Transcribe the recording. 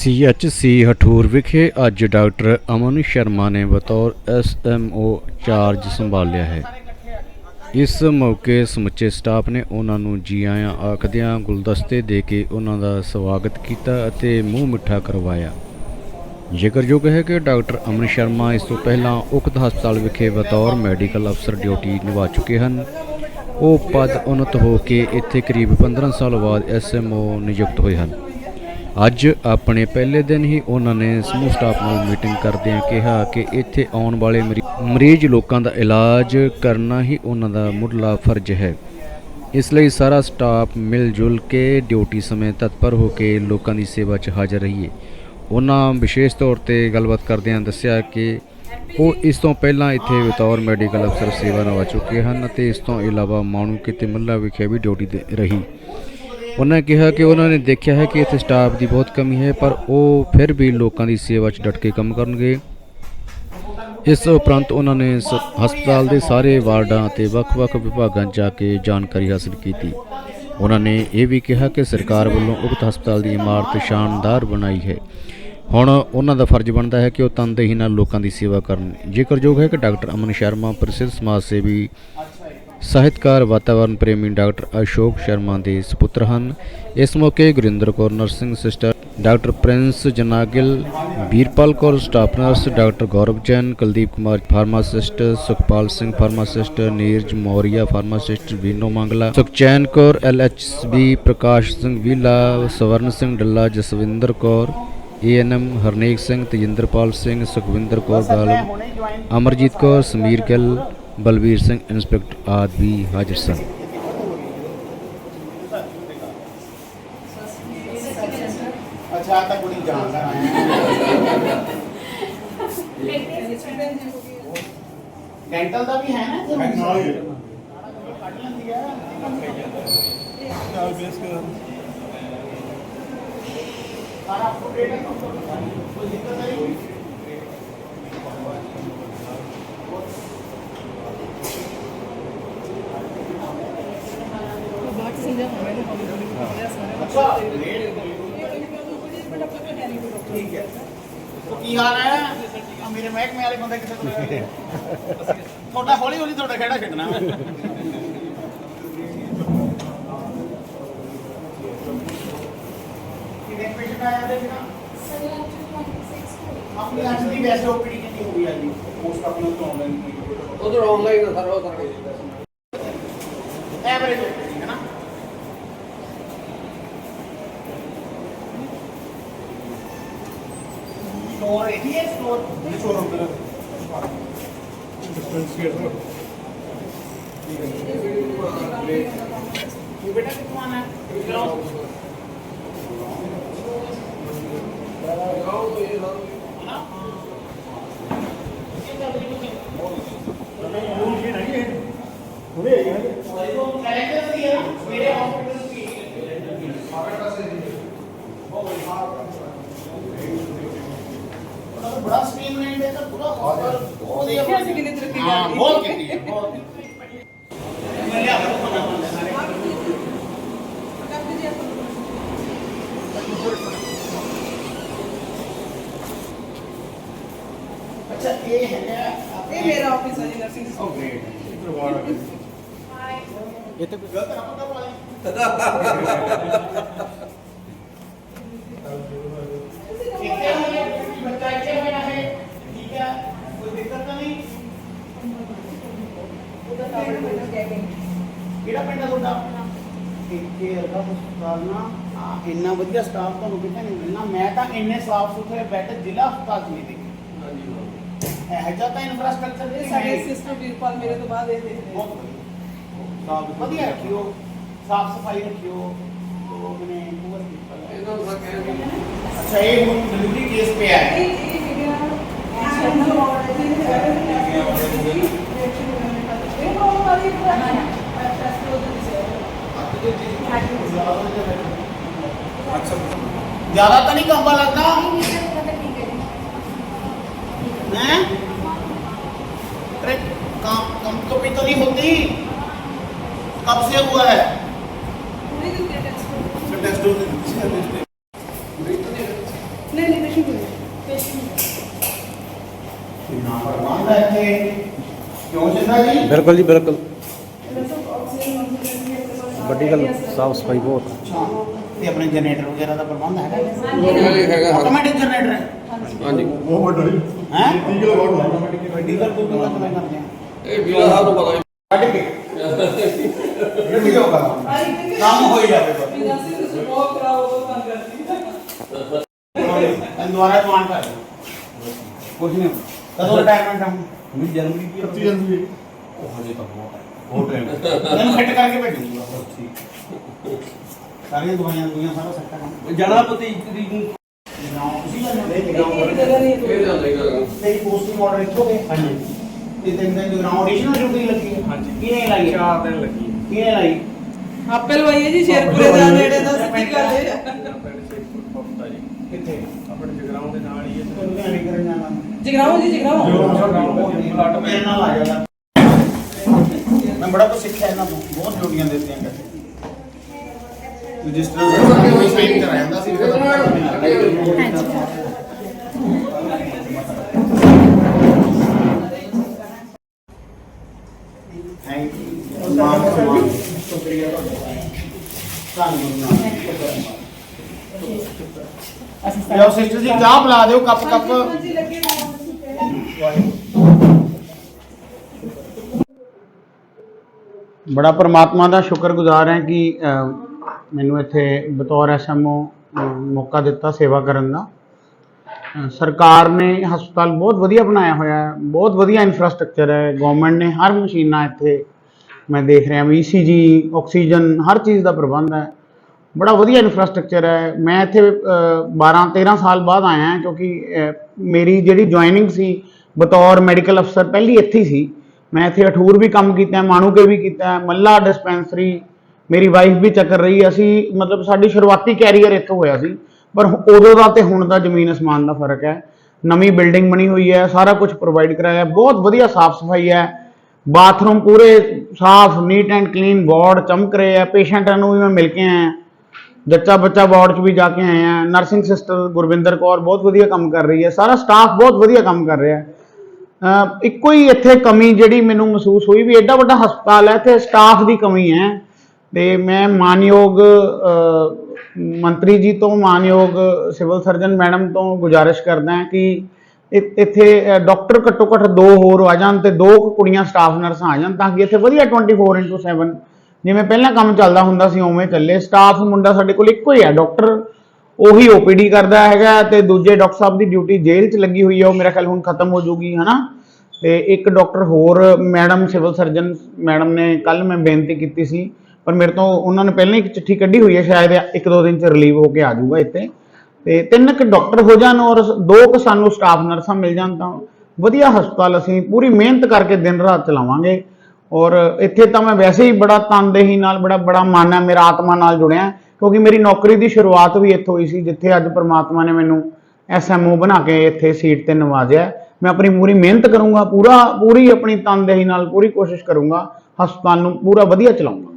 CHC Hathur ਵਿਖੇ ਅੱਜ doctor ਅਮਨ ਸ਼ਰਮਾ ਨੇ ਬਤੌਰ ਐਸਐਮਓ ਚਾਰਜ ਸੰਭਾਲਿਆ ਹੈ। ਇਸ ਮੌਕੇ ਸਮੁੱਚੇ ਸਟਾਫ ਨੇ ਉਹਨਾਂ ਨੂੰ ਜੀ ਆਇਆਂ ਆਖਦਿਆਂ ਗੁਲਦਸਤੇ ਦੇ ਕੇ ਉਹਨਾਂ ਦਾ ਸਵਾਗਤ ਕੀਤਾ ਅਤੇ ਮੂੰਹ ਮਿੱਠਾ ਕਰਵਾਇਆ। ਜ਼ਿਕਰਯੋਗ ਹੈ ਕਿ ਡਾਕਟਰ ਅਮਨ ਸ਼ਰਮਾ ਇਸ ਤੋਂ ਪਹਿਲਾਂ ਉਕਤ ਹਸਪਤਾਲ ਵਿਖੇ ਬਤੌਰ ਮੈਡੀਕਲ ਅਫਸਰ ਡਿਊਟੀ ਨਿਭਾ ਚੁੱਕੇ ਹਨ। ਉਹ ਪਦ ਉਨਤ ਹੋ ਕੇ ਇੱਥੇ ਕਰੀਬ 15 ਸਾਲ ਬਾਅਦ ਐਸਐਮਓ ਨਿਯੁਕਤ ਹੋਏ ਹਨ। ਅੱਜ ਆਪਣੇ ਪਹਿਲੇ ਦਿਨ ਹੀ ਉਹਨਾਂ ਨੇ ਸਮੂਹ ਸਟਾਫ ਨਾਲ ਮੀਟਿੰਗ ਕਰਦਿਆਂ ਕਿਹਾ ਕਿ ਇੱਥੇ ਆਉਣ ਵਾਲੇ ਮਰੀ- ਮਰੀਜ਼ ਲੋਕਾਂ ਦਾ ਇਲਾਜ ਕਰਨਾ ਹੀ ਉਹਨਾਂ ਦਾ ਮੁੱਢਲਾ ਫਰਜ਼ ਹੈ। ਇਸ ਲਈ ਸਾਰਾ ਸਟਾਫ ਮਿਲ ਜੁਲ ਕੇ ਡਿਊਟੀ ਸਮੇਂ ਤਤਪਰ ਹੋ ਕੇ ਲੋਕਾਂ ਦੀ ਸੇਵਾ 'ਚ ਹਾਜ਼ਰ ਰਹੀਏ। ਉਹਨਾਂ ਵਿਸ਼ੇਸ਼ ਤੌਰ ਤੇ ਗੱਲਬਾਤ ਕਰਦਿਆਂ ਦੱਸਿਆ ਕਿ ਉਹ ਇਸ ਤੋਂ ਪਹਿਲਾਂ ਇੱਥੇ ਬਤੌਰ ਮੈਡੀਕਲ ਅਫਸਰ ਸੇਵਾ ਨਿਭਾ ਚੁੱਕੇ ਹਨ ਅਤੇ ਇਸ ਤੋਂ ਇਲਾਵਾ ਮਾਣੂ ਕਿਤੇ ਮੱਲਾ ਵਿਖੇ ਵੀ ਡਿਊਟੀ ਦੇ ਰਹੀ। ਉਹਨਾਂ ਕਿਹਾ ਕਿ ਉਹਨਾਂ ਨੇ ਦੇਖਿਆ ਹੈ ਕਿ ਇੱਥੇ ਸਟਾਫ ਦੀ ਬਹੁਤ ਕਮੀ ਹੈ, ਪਰ ਉਹ ਫਿਰ ਵੀ ਲੋਕਾਂ ਦੀ ਸੇਵਾ 'ਚ ਡਟ ਕੇ ਕੰਮ ਕਰਨਗੇ। ਇਸ ਉਪਰੰਤ ਉਹਨਾਂ ਨੇ ਸ- ਹਸਪਤਾਲ ਦੇ ਸਾਰੇ ਵਾਰਡਾਂ ਅਤੇ ਵੱਖ-ਵੱਖ ਵਿਭਾਗਾਂ 'ਚ ਜਾ ਕੇ ਜਾਣਕਾਰੀ ਹਾਸਲ ਕੀਤੀ। ਉਹਨਾਂ ਨੇ ਇਹ ਵੀ ਕਿਹਾ ਕਿ ਸਰਕਾਰ ਵੱਲੋਂ ਉਕਤ ਹਸਪਤਾਲ ਦੀ ਇਮਾਰਤ ਸ਼ਾਨਦਾਰ ਬਣਾਈ ਹੈ। ਹੁਣ ਉਹਨਾਂ ਦਾ ਫਰਜ਼ ਬਣਦਾ ਹੈ ਕਿ ਉਹ ਤਨਦੇਹੀ ਨਾਲ ਲੋਕਾਂ ਦੀ ਸੇਵਾ ਕਰਨ। ਜ਼ਿਕਰਯੋਗ ਹੈ ਕਿ ਡਾਕਟਰ ਅਮਨ ਸ਼ਰਮਾ ਪ੍ਰਸਿੱਧ ਸਮਾਜ ਸੇਵੀ ਸਾਹਿਤਕਾਰ, ਵਾਤਾਵਰਣ ਪ੍ਰੇਮੀ ਡਾਕਟਰ ਅਸ਼ੋਕ ਸ਼ਰਮਾ ਦੇ ਸੁਪੁੱਤਰ ਹਨ। ਇਸ ਮੌਕੇ Gurinder Kaur, nursing sister doctor Prince ਜਨਾਗਿਲ Veerpal Kaur, staff nurse doctor Gaurav Jain, Kuldeep Kumar pharmacist, Sukhpal Singh pharmacist, Neeraj Maurya pharmacist, Vino Mangla, Sukhchain Kaur LHV Prakash Singh Veela, Swaran Singh Dalla, Jaswinder Kaur, ANM Harnek Singh, Tejinderpal Singh, Sukhwinder Kaur ਗਾਲਮ Amarjit Kaur, Sameer Gill Balvir Singh inspector ਆਦਿ ਵੀ ਹਾਜ਼ਰ ਸਨ ਅੱਛਾ ਤਾਂ ਕੁੜੀ ਜਾਣਦਾ dental ਦਾ ਵੀ ਹੈ ਨਾ ਇੱਥੇ? ਕੱਢ ਲੈਂਦੀ ਆ ਸਾਰਾ ਅਪ-ਟੂ-ਡੇਟ ਹੈ ਕੋਈ ਦਿੱਕਤ ਨਹੀਂ ਅੱਛਾ ਠੀਕ ਹੈ ਤੋ ਕੀ ਹਾਲ ਹੈ? ਆ ਮੇਰੇ ਮਹਿਕਮੇ ਵਾਲੇ ਬੰਦੇ ਕਿੱਥੇ ਤੁਰੇ ਹੋਏ? ਨੇ? ਤੁਹਾਡਾ ਹੌਲੀ ਹੌਲੀ ਤੁਹਾਡਾ ਖੇੜਾ ਛੱਡਣਾ ਮੈਂ। ਕਿਹਦੇ ਪੇਸ਼ੈਂਟ ਆਇਆ ਦੇ ਬਿਨਾ ਆਪਣੀ ਅੱਜ ਦੀ ਵੈਸੇ ਓਪੀਡੀ ਕਿੰਨੀ ਹੋ ਗਈ ਅੱਜ ਦੀ? ਪੋਸਟ ਆਪਣਾ ਤੋਂ ਆਨਲਾਈਨ ਉਧਰ ਆਨਲਾਈਨ ਦਾ ਸਾਰਾ ਉਧਰ ਐਵਰੇਜ ਓਪੀਡੀ ਹੈ ਨਾ ਸਟੋਰ ਹੈਗੀ ਹੈ ਸਟੋਰ ਇਹ ਸ਼ੋਰੂਮ ਤੇ ਡਿਫਰੈਂਸ਼ੀਏਟ ਹੋ ਠੀਕ ਹੈ ਇਹ ਬੇਟਾ ਕਿੱਥੋਂ ਆਣਾ ਗਰਾਊਂਡ ਗਰਾਊਂਡ ਇਹ ਲਾਉਂਦੇ ਹਾਂ बड़ा स्क्रीन में देखा पूरा और वो दिया कैसे गिनी तरक्की हाँ बहुत गिनी है बहुत मैंने आपको बता अच्छा ये है ये मेरा ऑफ़िस है नर्सिंग ओ ग्रेट ये तो गलत ना पता वाले ਕਿਹੜਾ ਪਿੰਡ ਹੈ ਤੁਹਾਡਾ? ਇੱਥੇ ਅਰਗਾ ਹਸਪਤਾਲ ਨਾ ਆ ਇੰਨਾ ਵਧੀਆ ਸਟਾਫ ਤੁਹਾਨੂੰ ਕਿਤੇ ਨਹੀਂ ਮਿਲਣਾ। ਮੈਂ ਤਾਂ ਇੰਨੇ ਸਾਫ਼ ਸੁਥਰੇ ਬੈੱਡ ਜ਼ਿਲ੍ਹਾ ਹਸਪਤਾਲ 'ਚ ਨਹੀਂ ਦੇਖੇ। ਇਹ ਜਿਹਾ ਤਾਂ ਇਨਫਰਾਸਟ੍ਰਕਚਰ ਇਹ ਨਹੀਂ ਸਾਡੇ ਹੈ। ਸਿਸਟਰ ਵੀਰਪਾਲ ਮੇਰੇ ਤੋਂ ਬਾਅਦ ਇਹ ਦੇਖਦੇ ਬਹੁਤ ਵਧੀਆ। ਸਾਫ਼ ਵਧੀਆ ਰੱਖਿਓ। ਸਾਫ਼ ਸਫ਼ਾਈ ਰੱਖਿਓ। ਤੋ ਮੈਨੇ ਪੂਰਾ ਕੀਤਾ ਇਹਨਾਂ ਦਾ ਕਹਿਣਾ ਅੱਛਾ ਇਹ ਹੁਣ ਡਿਲੀਵਰੀ ਕੇਸ पे है ज़्यादा तो नहीं कंबा लगता हैं? अरे काम कम तो भी तो नहीं होती। कब से हुआ है। ਪ੍ਰਬੰਧ ਹੈ ਇੱਥੇ ਕਿਉਂ ਚੰਦਾ ਜੀ ਬਿਲਕੁਲ ਜੀ ਬਿਲਕੁਲ ਵੱਡੀ ਗੱਲ ਸਾਫ਼ ਸਫ਼ਾਈ ਬਹੁਤ ਅੱਛਾ ਤੇ ਆਪਣੇ ਜਨਰੇਟਰ ਵਗੈਰਾ ਦਾ ਪ੍ਰਬੰਧ ਹੈਗਾ ਹੈਗਾ ਹੈਗਾ ਹਾਂ। ਆਟੋਮੈਟਿਕ ਜਨਰੇਟਰ ਹੈ ਹਾਂਜੀ ਹੈ 30 ਕਿਲੋ ਵਾਟ ਡੀਜ਼ਲ ਕੋਈ ਕਿੰਨਾ ਕਿਵੇਂ ਕਰਦੇ ਆ ਇਹ ਵੀਰਾ ਸਾਹਿਬ ਨੂੰ ਪਤਾ ਕੱਢ ਕੇ ਇਹ ਵੀ ਹੋਗਾ ਕੰਮ ਹੋ ਹੀ ਜਾਵੇ ਬਸ ਨਰਸਿੰਗ ਸਿਸਟਮ ਬਹੁਤ ਖਰਾਬ ਬਹੁਤ ਤੰਗ ਕਰਦੀ ਹੈ ਦੁਆਰਾ ਜਵਾਨ ਕਰ ਦਿਓ। ਕੁਛ ਨਹੀਂ ਕਦੋਂ ਰਿਟਾਇਰਮੈਂਟ ਆ ਹੁਣ ਜਨਵਰੀ ਦੀ 25 ਜਨਵਰੀ। ਉਹ ਹਜੇ ਤਾਂ ਬਹੁਤ ਹੈ ਬਹੁਤ ਟਾਈਮ ਤੈਨੂੰ ਫਿੱਟ ਕਰਕੇ ਭੇਜੂਗਾ ਸਾਰੀਆਂ ਦਵਾਈਆਂ ਦੁਨੀਆਂ ਸਾਰਾ ਸੈੱਟ ਹੈ ਜਾਣਾ ਪਤੀ ਤਰੀਕ ਨੂੰ। ਜਨਾਬ ਤੁਸੀਂ ਇੱਕ ਜਗ੍ਹਾ ਨਹੀਂ ਜਾਂਦਾ ਹੀ। ਕਰਾਂਗਾ ਤੇਰੀ ਪੋਸਟਿੰਗ ਆਰਡਰ ਇੱਥੋਂ ਗਏ ਹਾਂਜੀ। ਤੇ ਤਿੰਨ ਦਿਨ ਜਗਰਾਉਂ ਐਡੀਸ਼ਨਲ ਡਿਊਟੀ ਲੱਗੀ ਹੈ। ਹਾਂਜੀ। ਕਿਹਨੇ ਲਾਈ ਚਾਰ ਦਿਨ ਲੱਗੀ ਕਿਹਨੇ ਲਾਈ? ਆਪੇ ਲਵਾਈਏ ਜੀ ਸ਼ੇਰਪੁਰੇ ਦਾ ਨੇੜੇ ਦਾ ਸਿੱਧੀ ਗੱਲ ਹੈ। ਆਪਣੇ ਜਗਰਾਉਂ ਦੇ ਨਾਲ ਹੀ ਹੈ ਲੁਧਿਆਣੇ ਕਰਨ ਜਾਣਾ ਜਗਰਾਉਂ ਜੀ ਜਗਰਾਉਂ ਮੇਰੇ ਨਾਲ ਆ ਜਾਣਾ। ਮੈਂ ਬੜਾ ਕੁਝ ਸਿੱਖਿਆ ਇਹਨਾਂ ਤੋਂ ਬਹੁਤ ਡਿਊਟੀਆਂ ਦਿੱਤੀਆਂ ਕਰਦੇ ਰਜਿਸਟਰ ਕੋਈ ਸਾਈਨ ਕਰਾ ਜਾਂਦਾ ਸੀ ਥੈਂਕ ਯੂ ਮਾਨ ਸਨਮਾਨ ਸ਼ੁਕਰੀਆ ਧੰਨਵਾਦ। ਸਿਸਟਰ ਜੀ ਚਾਹ ਪਿਲਾ ਦਿਓ ਕੱਪ ਕੱਪ। ਬੜਾ ਪਰਮਾਤਮਾ ਦਾ ਸ਼ੁਕਰਗੁਜ਼ਾਰ ਹਾਂ ਕਿ ਅਹ, ਮੈਨੂੰ ਇੱਥੇ ਬਤੌਰ ਐਸਐਮਓ ਮੌਕਾ ਦਿੱਤਾ ਸੇਵਾ ਕਰਨ ਦਾ। ਅਹ, ਸਰਕਾਰ ਨੇ ਹਸਪਤਾਲ ਬਹੁਤ ਵਧੀਆ ਬਣਾਇਆ ਹੋਇਆ ਹੈ ਬਹੁਤ ਵਧੀਆ ਇਨਫਰਾਸਟ੍ਰਕਚਰ ਹੈ। ਗਵਰਨਮੈਂਟ ਨੇ ਹਰ ਮਸ਼ੀਨਾਂ ਇੱਥੇ ਮੈਂ ਦੇਖ ਰਿਹਾ ਵੀ ਈਸੀਜੀ ਆਕਸੀਜਨ ਹਰ ਚੀਜ਼ ਦਾ ਪ੍ਰਬੰਧ ਹੈ। ਬੜਾ ਵਧੀਆ ਇਨਫਰਾਸਟ੍ਰਕਚਰ ਹੈ। ਮੈਂ ਇੱਥੇ 12 13 ਸਾਲ ਬਾਅਦ ਆਇਆ ਕਿਉਂਕਿ ਮੇਰੀ ਜਿਹੜੀ ਜੁਆਇਨਿੰਗ ਸੀ, ਬਤੌਰ ਮੈਡੀਕਲ ਅਫਸਰ ਪਹਿਲੀ ਇੱਥੇ ਸੀ। ਮੈਂ ਇੱਥੇ ਅਠੂਰ ਵੀ ਕੰਮ ਕੀਤਾ ਮਾਣੂ ਕੇ ਵੀ ਕੀਤਾ ਮੱਲਾ ਡਿਸਪੈਂਸਰੀ ਮੇਰੀ ਵਾਈਫ ਵੀ ਚੱਕਰ ਰਹੀ। ਅਸੀਂ ਮਤਲਬ ਸਾਡੀ ਸ਼ੁਰੂਆਤੀ ਕੈਰੀਅਰ ਇੱਥੋਂ ਹੋਇਆ ਸੀ, ਪਰ ਉਦੋਂ ਦਾ ਤੇ ਹੁਣ ਦਾ ਜ਼ਮੀਨ ਅਸਮਾਨ ਦਾ ਫ਼ਰਕ ਹੈ। ਨਵੀਂ ਬਿਲਡਿੰਗ ਬਣੀ ਹੋਈ ਹੈ, ਸਾਰਾ ਕੁਝ ਪ੍ਰੋਵਾਈਡ ਕਰਾਇਆ। ਬਹੁਤ ਵਧੀਆ ਸਾਫ਼ ਸਫ਼ਾਈ ਹੈ। ਬਾਥਰੂਮ ਪੂਰੇ ਸਾਫ਼ ਨੀਟ ਐਂਡ ਕਲੀਨ ਵਾਰਡ ਚਮਕ ਰਹੇ ਆ ਪੇਸ਼ੈਂਟਾਂ ਨੂੰ ਵੀ ਮੈਂ ਮਿਲ ਕੇ ਆਇਆ ਜੱਚਾ ਬੱਚਾ ਵਾਰਡ 'ਚ ਵੀ ਜਾ ਕੇ ਆਏ ਆ। ਨਰਸਿੰਗ ਸਿਸਟਰ ਗੁਰਵਿੰਦਰ ਕੌਰ ਬਹੁਤ ਵਧੀਆ ਕੰਮ ਕਰ ਰਹੀ ਹੈ। ਸਾਰਾ ਸਟਾਫ ਬਹੁਤ ਵਧੀਆ ਕੰਮ ਕਰ ਰਿਹਾ ਹੈ। ਇੱਕੋ ਹੀ ਇੱਥੇ ਕਮੀ ਜਿਹੜੀ ਮੈਨੂੰ ਮਹਿਸੂਸ ਹੋਈ ਵੀ ਐਡਾ ਵੱਡਾ ਹਸਪਤਾਲ ਹੈ ਤੇ ਸਟਾਫ ਦੀ ਕਮੀ ਹੈ। ਤੇ ਮੈਂ ਮਾਨਯੋਗ ਮੰਤਰੀ ਜੀ ਤੋਂ, ਮਾਨਯੋਗ ਸਿਵਲ ਸਰਜਨ ਮੈਡਮ ਤੋਂ ਗੁਜ਼ਾਰਿਸ਼ ਕਰਦਾ ਹਾਂ ਕਿ ਇੱਥੇ ਡਾਕਟਰ ਘੱਟੋ ਘੱਟ ਦੋ ਹੋਰ ਆ ਜਾਣ ਤੇ ਦੋ ਕੁੜੀਆਂ ਸਟਾਫ ਨਰਸਾਂ ਆ ਜਾਣ ਤਾਂ ਕਿ ਇੱਥੇ ਵਧੀਆ 24/7 ਜਿਵੇਂ ਪਹਿਲਾਂ ਕੰਮ ਚੱਲਦਾ ਹੁੰਦਾ ਸੀ, ਉਵੇਂ ਚੱਲੇ। ਸਟਾਫ ਮੁੰਡਾ ਸਾਡੇ ਕੋਲ ਇੱਕੋ ਹੀ ਹੈ ਡਾਕਟਰ ਉਹੀ ਓਪੀਡੀ ਕਰਦਾ ਹੈਗਾ ਤੇ ਦੂਜੇ ਡਾਕਟਰ ਸਾਹਿਬ ਦੀ ਡਿਊਟੀ ਜੇਲ੍ਹ 'ਚ ਲੱਗੀ ਹੋਈ ਹੈ ਉਹ ਮੇਰਾ ਖਿਆਲ ਹੁਣ ਖਤਮ ਹੋ ਜਾਊਗੀ ਹਨਾ? ਤੇ ਇੱਕ ਡਾਕਟਰ ਹੋਰ ਮੈਡਮ ਸਿਵਲ ਸਰਜਨ ਮੈਡਮ ਨੇ ਕੱਲ ਮੈਂ ਬੇਨਤੀ ਕੀਤੀ ਸੀ, ਪਰ ਮੇਰੇ ਤੋਂ ਉਹਨਾਂ ਨੇ ਪਹਿਲਾਂ ਹੀ ਇੱਕ ਚਿੱਠੀ ਕੱਢੀ ਹੋਈ ਹੈ ਸ਼ਾਇਦ ਇੱਕ ਦੋ ਦਿਨ 'ਚ ਰਿਲੀਵ ਹੋ ਕੇ ਆ ਜਾਊਗਾ ਇੱਥੇ। ਤੇ ਤਿੰਨ ਕੁ ਡਾਕਟਰ ਹੋ ਜਾਣ ਔਰ ਦੋ ਕੁ ਸਾਨੂੰ ਸਟਾਫ ਨਰਸਾਂ ਮਿਲ ਜਾਣ ਤਾਂ ਵਧੀਆ ਹਸਪਤਾਲ ਅਸੀਂ ਪੂਰੀ ਮਿਹਨਤ ਕਰਕੇ ਦਿਨ ਰਾਤ ਚਲਾਵਾਂਗੇ। ਔਰ ਇੱਥੇ ਤਾਂ ਮੈਂ ਵੈਸੇ ਹੀ ਬੜਾ ਤਨਦੇਹੀ ਨਾਲ, ਬੜਾ ਬੜਾ ਮਨ ਹੈ, ਮੇਰਾ ਆਤਮਾ ਨਾਲ ਜੁੜਿਆ ਕਿਉਂਕਿ ਮੇਰੀ ਨੌਕਰੀ ਦੀ ਸ਼ੁਰੂਆਤ ਵੀ ਇੱਥੋਂ ਹੋਈ ਸੀ, ਜਿੱਥੇ ਅੱਜ ਪ੍ਰਮਾਤਮਾ ਨੇ ਮੈਨੂੰ ਐਸਐਮਓ ਬਣਾ ਕੇ ਇੱਥੇ ਸੀਟ ਤੇ ਨਵਾਜ਼ਿਆ ਮੈਂ ਆਪਣੀ ਪੂਰੀ ਮਿਹਨਤ ਕਰੂੰਗਾ, ਪੂਰਾ, ਪੂਰੀ ਆਪਣੀ ਤਨਦੇਹੀ ਨਾਲ ਪੂਰੀ ਕੋਸ਼ਿਸ਼ ਕਰੂੰਗਾ, ਹਸਪਤਾਲ ਨੂੰ ਪੂਰਾ ਵਧੀਆ ਚਲਾਉਂਗਾ